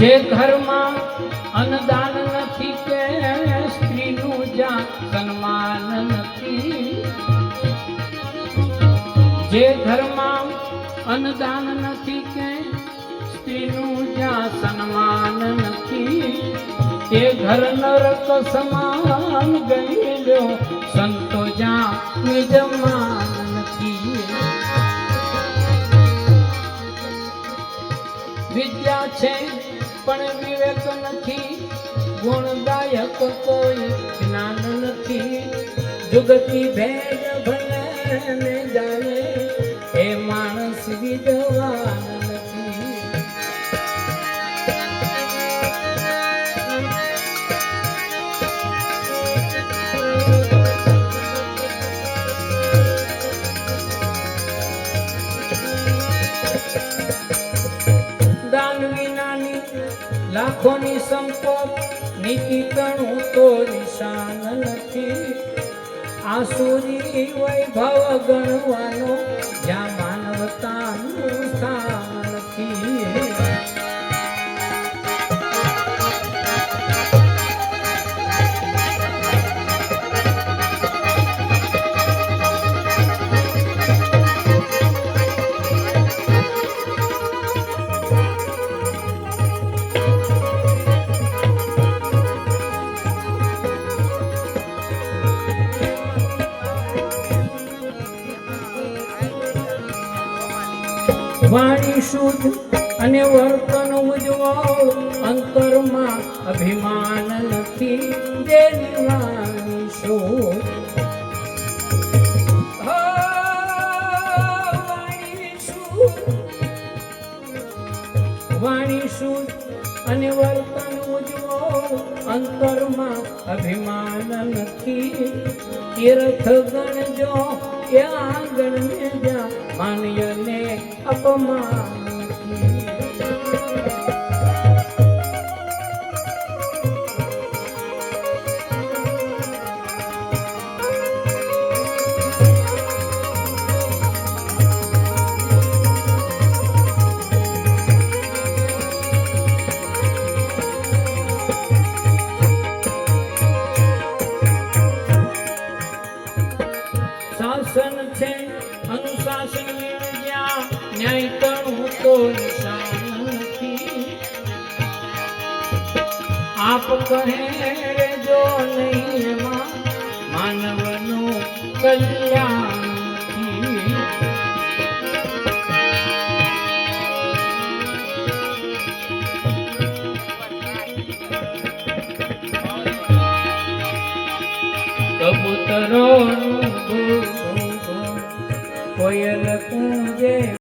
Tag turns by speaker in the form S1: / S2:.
S1: જે ઘરમાં અન્નદાન નથી કે સ્ત્રીનું જ્યાં સન્માન નથી. જે ઘરમાં અન્નદાન નથી કે સ્ત્રીનું જ્યાં સન્માન નથી. એ ઘર નરક સમાન ગયેલો, સંતો જ્યાં નિજમાન નથી. વિદ્યા છે પણ વિવેક નથી ગુણદાયક કોઈ જ્ઞાન નથી. જુગતી ભેદ ભલે જાણે એ માણસ વિદ્વાન લાખોની સંપત નીતિ તણું તો નિશાન નથી. આસુરી વૈભવ ગણવાનો જ્યાં માનવતાનું સ્થાન નથી. વાણી શુદ્ધ અને વર્તન ઉજવો. અંતરમાં અભિમાન નથી જેની વાણી શુદ્ધ. વાણી શુદ્ધ. અને વર્તન ઉજવો. અંતરમાં અભિમાન નથી તીર્થ ગણજો એ આંગણ ને જ્યાં માન્યને অপমান। આપ કહે રે જો નહીં માનવનું કલ્યાણ કબૂતરો કોયલ કૂંજે